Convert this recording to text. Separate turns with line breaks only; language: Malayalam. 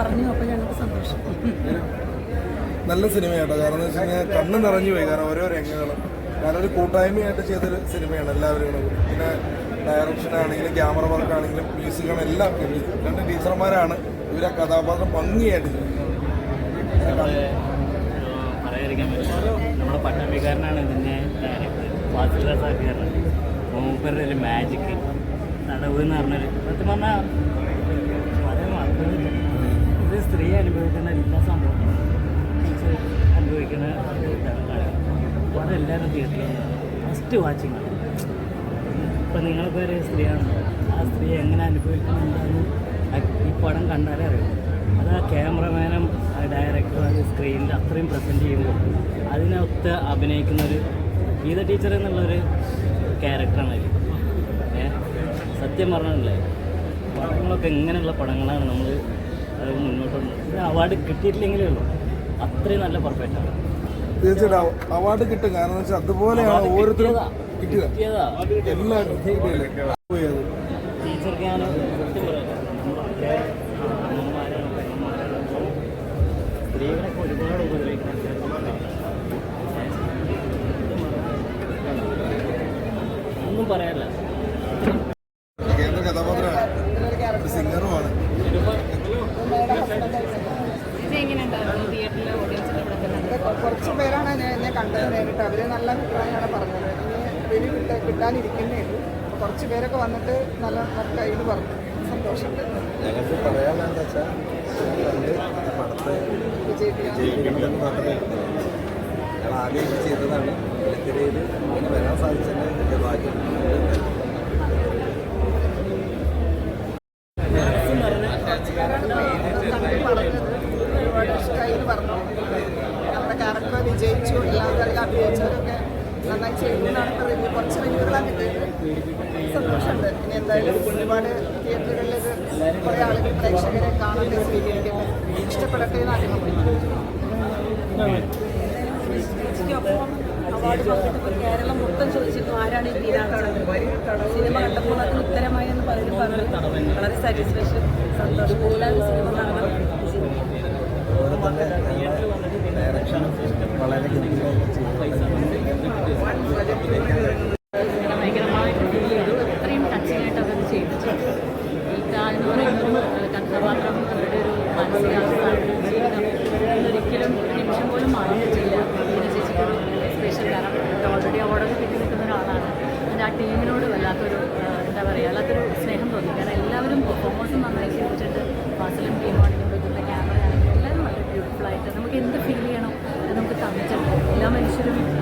അപ്പോൾ ഞങ്ങൾക്ക് സന്തോഷം.
നല്ല സിനിമയാട്ടോ. കാരണം എന്ന് വെച്ച് കഴിഞ്ഞാൽ കണ്ണ് നിറഞ്ഞു പോയി. കാരണം ഓരോ രംഗങ്ങളും. കാരണം ഒരു കൂട്ടായ്മയായിട്ട് ചെയ്തൊരു സിനിമയാണ് എല്ലാവരും കൂടെ. പിന്നെ ഡയറക്ഷൻ ആണെങ്കിലും ക്യാമറ വർക്ക് ആണെങ്കിലും മ്യൂസിക്കും എല്ലാം രണ്ട് ടീച്ചർമാരാണ് ഇവരെ കഥാപാത്രം ഭംഗിയായിട്ട്.
പറയാതിരിക്കാൻ പറ്റില്ല. നമ്മുടെ പട്ടാമ്പിക്കാരനാണ് ഇതിന്റെ മൂപ്പരുടെ ഒരു മാജിക് നടവ് എന്ന് പറഞ്ഞൊരു സത്യം പറഞ്ഞാൽ സ്ത്രീ അനുഭവിക്കുന്ന എല്ലാ സംഭവങ്ങളും അനുഭവിക്കുന്ന ഇതാണ് എല്ലാവരും തിയേറ്ററിൽ ഫസ്റ്റ് വാച്ചിങ് ഇപ്പം നിങ്ങൾക്ക് ഒരു സ്ത്രീയാണ്? ആ സ്ത്രീ എങ്ങനെ അനുഭവിക്കുന്നുണ്ടെന്ന് ഈ പടം കണ്ടാലേ അറിയാം. അത് ആ ക്യാമറമാനും ഡയറക്ടറും അത് സ്ക്രീനിൽ അത്രയും പ്രസന്റ് ചെയ്യുമ്പോൾ അതിനൊത്ത് അഭിനയിക്കുന്ന ഒരു ഗീത ടീച്ചർ എന്നുള്ളൊരു ക്യാരക്ടറാണ് അതിൽ സത്യം പറഞ്ഞല്ലേ പടങ്ങളൊക്കെ ഇങ്ങനെയുള്ള പടങ്ങളാണ് നമ്മൾ മുന്നോട്ട് അവാർഡ് കിട്ടിയിട്ടില്ലെങ്കിലേ ഉള്ളൂ. അത്രയും നല്ല പെർഫെക്റ്റാണ്
തീർച്ചയായിട്ടും അവാർഡ് കിട്ടും. കാരണം വെച്ചാൽ അതുപോലെയാണ് ഓരോരുത്തരും കിട്ടിയത്. എല്ലാവരും
ടീച്ചർക്ക് ഞാൻ സ്ത്രീകളൊക്കെ ഒരുപാട് ഒന്നും പറയാനില്ല.
കുറച്ച് പേരാണ് ഞാൻ എന്നെ കണ്ടത് നേരിട്ട്. അവർ നല്ല അഭിപ്രായമാണ് പറഞ്ഞത്. ഇനി കിട്ട കിട്ടാനിരിക്കുന്നേ ഉള്ളൂ. കുറച്ച് പേരൊക്കെ വന്നിട്ട് നല്ല കയ്യിൽ പറഞ്ഞു. സന്തോഷമുണ്ട്
ഞങ്ങൾക്ക് പറയാനുള്ളത് വെച്ചാൽ കണ്ട് പടത്തെ
വിജയിപ്പിക്കാൻ
ജയിക്കണമെന്ന് മാത്രമേ എടുത്തുള്ളൂ ഞങ്ങൾ ആദ്യം ഇത് ചെയ്തതാണ്. വെളുത്തിരയിൽ ഇങ്ങനെ വരാൻ സാധിച്ചതിന് ഭാഗ്യം
പറഞ്ഞത് ഒരുപാട് ഇഷ്ടമായി എന്ന് പറഞ്ഞു നമ്മുടെ ക്യാരക്ടർ വിജയിച്ചു എല്ലാവരും അഭിനയിച്ചവരൊക്കെ നന്നായി ചെയ്തു ഇപ്പോൾ കുറച്ച് റിവ്യൂകളാണ് കിട്ടിയത്. സന്തോഷമുണ്ട്. ഇനി എന്തായാലും ഒരുപാട് തിയേറ്ററുകളിൽ കുറെ ആളുകൾ പ്രേക്ഷകരെ കാണാൻ സ്വീകരിക്കട്ടെ. ഇഷ്ടപ്പെടട്ടെ എന്ന് ആഗ്രഹം
കേരളം മൊത്തം ചോദിച്ചിരുന്നു ആരാണ് ഈ വീരാഞ്ചന സിനിമ കണ്ടപ്പോൾ അതിന് ഉത്തരമായി എന്ന് പറഞ്ഞു പറഞ്ഞു വളരെ സാറ്റിസ്ഫാക്ഷൻ സന്തോഷം എല്ലാവരും സിനിമ കാണാൻ
ഞങ്ങളുടെ ഡയറക്ഷൻ വളരെ ഗംഭീരമായിട്ട് ചെയ്തു
ഭയങ്കരമായിട്ട് ഫീൽ ചെയ്തു അത്രയും ടച്ചിങ് ആയിട്ട് അവരത് ചെയ്തിട്ടുണ്ട് ഈ എന്ന് പറയുമ്പോൾ കഥാപാത്രം അവരുടെ ഒരു മാനസികാവസ്ഥ ജീവിതം ഇതൊരിക്കലും ഒരു നിമിഷം പോലും മാറി പറ്റില്ല ഇതിനെ ചേച്ചിക്കൊരു സ്പെഷ്യൽ ഓൾറെഡി അവാർഡൊക്കെ കിട്ടി നിൽക്കുന്ന ഒരാളാണ് അതിന്റെ ആ ടീമിനോട് വല്ലാത്തൊരു എന്താ പറയുക വല്ലാത്തൊരു സ്നേഹം തോന്നി കാരണം എല്ലാവരും പെർഫോമൻസ് നന്നായി ചെയ്തിട്ടുണ്ട് ഫാസിലും ടീമാണെങ്കിലും ക്യാമറ ആണെങ്കിലും എല്ലാവരും ബ്യൂട്ടിഫുൾ ആയിട്ട് നമുക്ക് എന്ത് ഫീൽ ചെയ്യണം അത്